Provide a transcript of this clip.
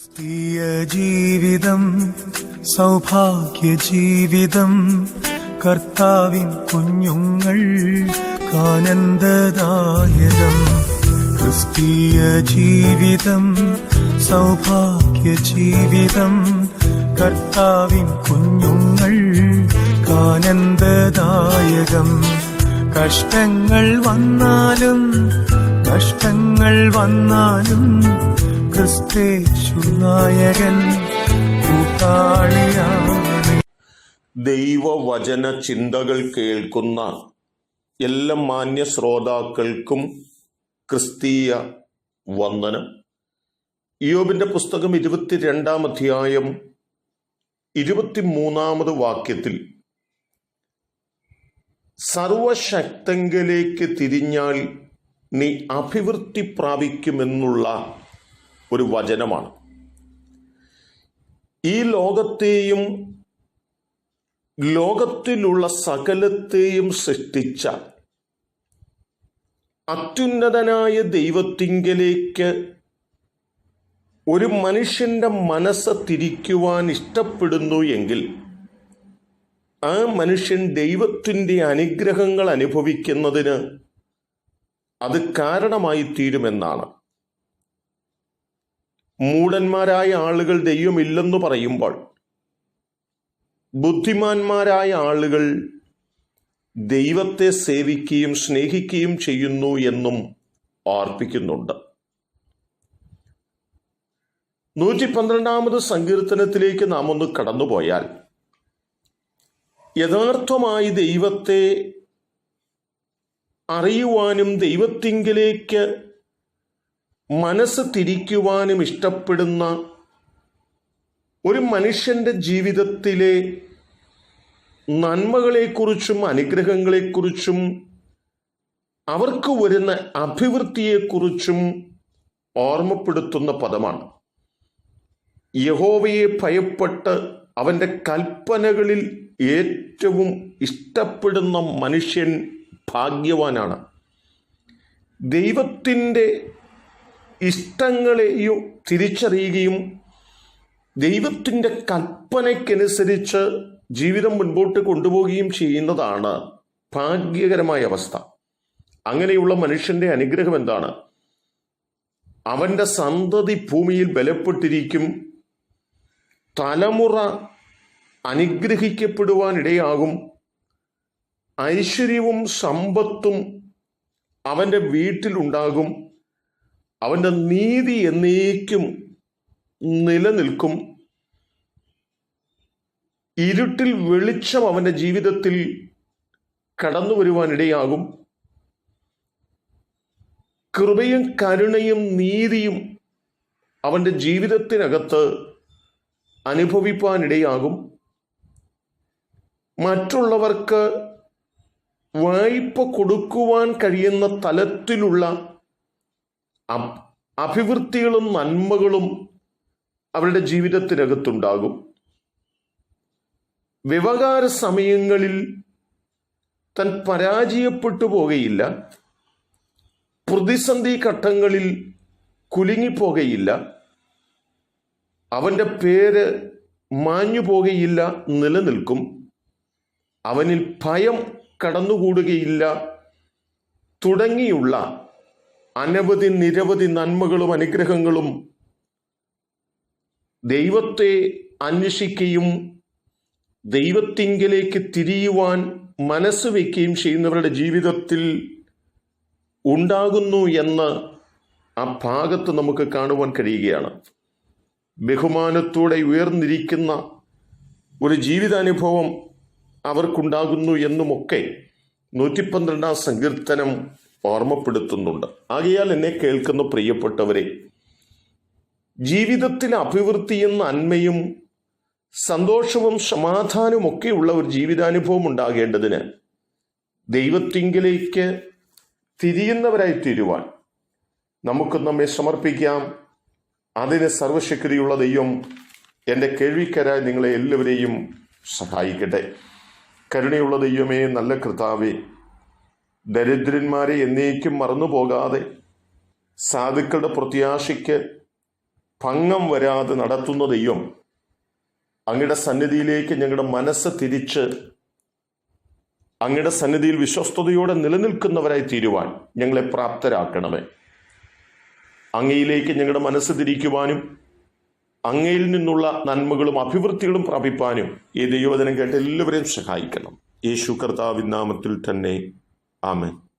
ക്രിസ്തീയ ജീവിതം സൗഭാഗ്യ ജീവിതം കർത്താവിൻ കുഞ്ഞുങ്ങൾ കാനന്ദദായകം ക്രിസ്തീയ ജീവിതം സൗഭാഗ്യ ജീവിതം കർത്താവിൻ കുഞ്ഞുങ്ങൾ കാനന്ദദായകം കഷ്ടങ്ങൾ വന്നാലും കഷ്ടങ്ങൾ വന്നാലും നായകൻ ദൈവവചന ചിന്തകൾ കേൾക്കുന്ന എല്ലാ മാന്യ ശ്രോതാക്കൾക്കും ക്രിസ്തീയ വന്ദനം. യോബിന്റെ പുസ്തകം ഇരുപത്തിരണ്ടാം അധ്യായം ഇരുപത്തിമൂന്നാമത് വാക്യത്തിൽ സർവശക്തങ്കിലേക്ക് തിരിഞ്ഞാൽ നീ അഭിവൃദ്ധി പ്രാപിക്കുമെന്നുള്ള ഒരു വചനമാണ്. ഈ ലോകത്തെയും ലോകത്തിലുള്ള സകലത്തെയും സൃഷ്ടിച്ച അത്യുന്നതനായ ദൈവത്തിങ്കലേക്ക് ഒരു മനുഷ്യന്റെ മനസ്സ് തിരിക്കുവാൻ ഇഷ്ടപ്പെടുന്നു എങ്കിൽ ആ മനുഷ്യൻ ദൈവത്തിന്റെ അനുഗ്രഹങ്ങൾ അനുഭവിക്കുന്നതിന് അത് കാരണമായി തീരുമെന്നാണ് മൂടന്മാരായ ആളുകൾ ദൈവമില്ലെന്ന് പറയുമ്പോൾ ബുദ്ധിമാന്മാരായ ആളുകൾ ദൈവത്തെ സേവിക്കുകയും സ്നേഹിക്കുകയും ചെയ്യുന്നു എന്നും ഓർപ്പിക്കുന്നുണ്ട് നൂറ്റി പന്ത്രണ്ടാമത് സങ്കീർത്തനത്തിലേക്ക് നാം ഒന്ന് കടന്നുപോയാൽ യഥാർത്ഥമായി ദൈവത്തെ അറിയുവാനും ദൈവത്തിങ്കിലേക്ക് മനസ്സ് തിരിക്കുവാനും ഇഷ്ടപ്പെടുന്ന ഒരു മനുഷ്യന്റെ ജീവിതത്തിലെ നന്മകളെക്കുറിച്ചും അനുഗ്രഹങ്ങളെക്കുറിച്ചും അവർക്ക് വരുന്ന അഭിവൃദ്ധിയെക്കുറിച്ചും ഓർമ്മപ്പെടുത്തുന്ന പദമാണ്. യഹോവയെ ഭയപ്പെട്ട് അവന്റെ കൽപ്പനകളിൽ ഏറ്റവും ഇഷ്ടപ്പെടുന്ന മനുഷ്യൻ ഭാഗ്യവാനാണ്. ദൈവത്തിന്റെ ഇഷ്ടങ്ങളെയും തിരിച്ചറിയുകയും ദൈവത്തിന്റെ കൽപ്പനയ്ക്കനുസരിച്ച് ജീവിതം മുൻപോട്ട് കൊണ്ടുപോവുകയും ചെയ്യുന്നതാണ് ഭാഗ്യകരമായ അവസ്ഥ. അങ്ങനെയുള്ള മനുഷ്യന്റെ അനുഗ്രഹം എന്താണ്? അവന്റെ സന്തതി ഭൂമിയിൽ ബലപ്പെട്ടിരിക്കും. തലമുറ അനുഗ്രഹിക്കപ്പെടുവാനിടയാകും. ഐശ്വര്യവും സമ്പത്തും അവന്റെ വീട്ടിലുണ്ടാകും. അവന്റെ നീതി എന്നേക്കും നിലനിൽക്കും. ഇരുട്ടിൽ വെളിച്ചം അവന്റെ ജീവിതത്തിൽ കടന്നു വരുവാനിടയാകും. കൃപയും കരുണയും നീതിയും അവന്റെ ജീവിതത്തിനകത്ത് അനുഭവിപ്പാനിടയാകും. മറ്റുള്ളവർക്ക് വായ്പ കൊടുക്കുവാൻ കഴിയുന്ന തലത്തിലുള്ള അഭിവൃദ്ധികളും നന്മകളും അവരുടെ ജീവിതത്തിനകത്തുണ്ടാകും. വ്യവഹാര സമയങ്ങളിൽ തൻ പരാജയപ്പെട്ടു പോകുകയില്ല പ്രതിസന്ധി ഘട്ടങ്ങളിൽ കുലുങ്ങിപ്പോകയില്ല. അവന്റെ പേര് മാഞ്ഞു പോകുകയില്ല നിലനിൽക്കും. അവനിൽ ഭയം കടന്നുകൂടുകയില്ല. തുടങ്ങിയുള്ള അനവധി നിരവധി നന്മകളും അനുഗ്രഹങ്ങളും ദൈവത്തെ അന്വേഷിക്കുകയും ദൈവത്തിങ്കിലേക്ക് തിരിയുവാൻ മനസ്സ് വയ്ക്കുകയും ചെയ്യുന്നവരുടെ ജീവിതത്തിൽ ഉണ്ടാകുന്നു എന്ന് ആ ഭാഗത്ത് നമുക്ക് കാണുവാൻ കഴിയുകയാണ്. ബഹുമാനത്തോടെ ഉയർന്നിരിക്കുന്ന ഒരു ജീവിതാനുഭവം അവർക്കുണ്ടാകുന്നു എന്നുമൊക്കെ നൂറ്റി പന്ത്രണ്ടാം സങ്കീർത്തനം ഓർമ്മപ്പെടുത്തുന്നുണ്ട്. ആകയാൽ എന്നെ കേൾക്കുന്ന പ്രിയപ്പെട്ടവരെ ജീവിതത്തിൽ അഭിവൃദ്ധിയും നന്മയും സന്തോഷവും സമാധാനവും ഒക്കെയുള്ള ഒരു ജീവിതാനുഭവം ഉണ്ടാകേണ്ടതിന് ദൈവത്തിങ്കിലേക്ക് തിരിയുന്നവരായി തീരുവാൻ നമുക്ക് നമ്മെ സമർപ്പിക്കാം. അതിന് സർവശക്തിയുള്ള ദൈവം എന്റെ കേൾവിക്കരായി നിങ്ങളെ എല്ലാവരെയും സഹായിക്കട്ടെ. കരുണയുള്ള ദൈവമേ നല്ല കർത്താവേ ദരിദ്രന്മാരെ എന്നേക്കും മറന്നു പോകാതെ സാധുക്കളുടെ പ്രത്യാശയ്ക്ക് ഭംഗം വരാതെ നടത്തുന്ന ദൈവം അങ്ങയുടെ സന്നിധിയിലേക്ക് ഞങ്ങളുടെ മനസ്സ് തിരിച്ച് അങ്ങയുടെ സന്നിധിയിൽ വിശ്വസ്തയോടെ നിലനിൽക്കുന്നവരായി തീരുവാൻ ഞങ്ങളെ പ്രാപ്തരാക്കണമേ. അങ്ങയിലേക്ക് ഞങ്ങളുടെ മനസ്സ് തിരിക്കുവാനും അങ്ങയിൽ നിന്നുള്ള നന്മകളും അഭിവൃദ്ധികളും പ്രാപിപ്പാനും ഈ ദൈവവചനം കേട്ട് എല്ലാവരെയും സഹായിക്കണം. യേശു കർത്താവിൻ നാമത്തിൽ തന്നെ Amen.